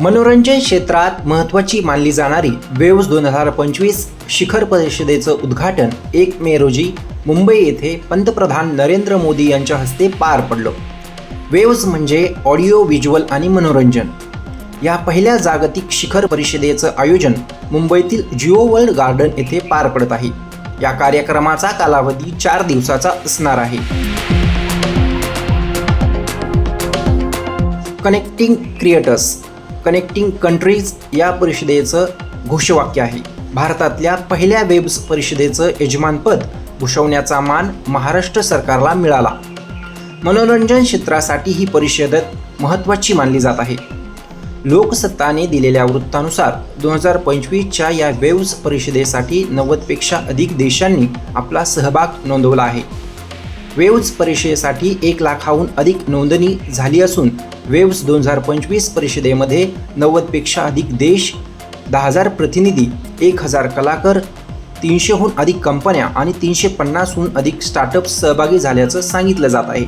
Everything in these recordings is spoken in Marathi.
मनोरंजन क्षेत्रात महत्त्वाची मानली जाणारी वेव्स दोन हजार पंचवीस शिखर परिषदेचं उद्घाटन एक मे रोजी मुंबई येथे पंतप्रधान नरेंद्र मोदी यांच्या हस्ते पार पडलं. वेव्स म्हणजे ऑडिओ व्हिज्युअल आणि मनोरंजन. या पहिल्या जागतिक शिखर परिषदेचं आयोजन मुंबईतील जिओ वर्ल्ड गार्डन येथे पार पडत आहे. या कार्यक्रमाचा कालावधी चार दिवसाचा असणार आहे. कनेक्टिंग क्रिएटर्स कनेक्टिंग कंट्रीज या परिषदेचं घोषवाक्य आहे. भारतातल्या पहिल्या वेब्स परिषदेचं यजमानपद भूषवण्याचा मान महाराष्ट्र सरकारला मिळाला. मनोरंजन क्षेत्रासाठी ही परिषद महत्त्वाची मानली जात आहे. लोकसत्ताने दिलेल्या वृत्तानुसार दोन हजार पंचवीसच्या या वेव्स परिषदेसाठी नव्वदपेक्षा अधिक देशांनी आपला सहभाग नोंदवला आहे. वेव्ज परिषदेसाठी एक लाखाहून अधिक नोंदणी झाली असून वेव्ज दोन हजार पंचवीस परिषदेमध्ये नव्वदपेक्षा अधिक देश दहा हजार प्रतिनिधी एक हजार कलाकार तीनशेहून अधिक कंपन्या आणि तीनशे पन्नासहून अधिक स्टार्टअप्स सहभागी झाल्याचं सांगितलं जात आहे.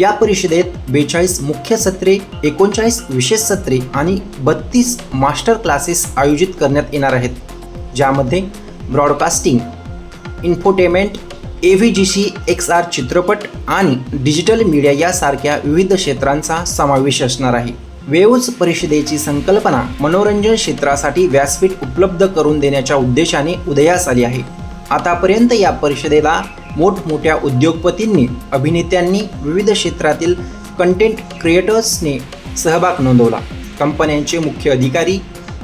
या परिषदेत बेचाळीस मुख्य सत्रे एकोणचाळीस विशेष सत्रे आणि बत्तीस मास्टर क्लासेस आयोजित करण्यात येणार आहेत ज्यामध्ये broadcasting infotainment A V G C X R चित्रपट आणि डिजिटल मीडिया यासारख्या विविध क्षेत्रांचा समावेश असणार आहे. वेव्ज परिषदेची संकल्पना मनोरंजन क्षेत्रासाठी व्यासपीठ उपलब्ध करून देण्याच्या उद्देशाने उदयास आली आहे. आतापर्यंत या परिषदेला मोठमोठ्या उद्योगपतींनी अभिनेत्यांनी विविध क्षेत्रातील कंटेंट क्रिएटर्सने सहभाग नोंदवला. कंपन्यांचे मुख्य अधिकारी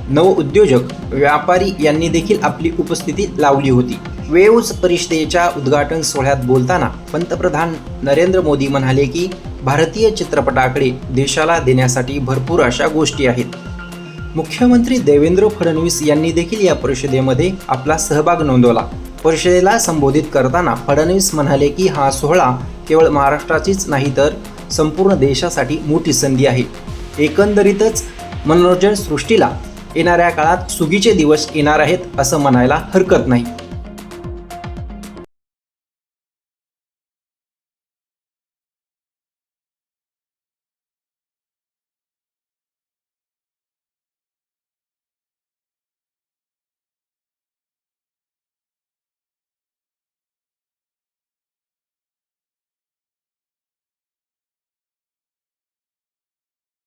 नवउद्योजक व्यापारी यांनी देखील आपली उपस्थिती लावली होती. वेव्स परिषदेच्या उद्घाटन सोहळ्यात बोलताना पंतप्रधान नरेंद्र मोदी म्हणाले की भारतीय चित्रपटाकडे देशाला देण्यासाठी भरपूर अशा गोष्टी आहेत. मुख्यमंत्री देवेंद्र फडणवीस यांनी देखील या परिषदेमध्ये आपला सहभाग नोंदवला. परिषदेला संबोधित करताना फडणवीस म्हणाले की हा सोहळा केवळ महाराष्ट्राचीच नाही तर संपूर्ण देशासाठी मोठी संधी आहे. एकंदरीतच मनोरंजन सृष्टीला येणाऱ्या काळात सुगीचे दिवस येणार आहेत असं म्हणायला हरकत नाही.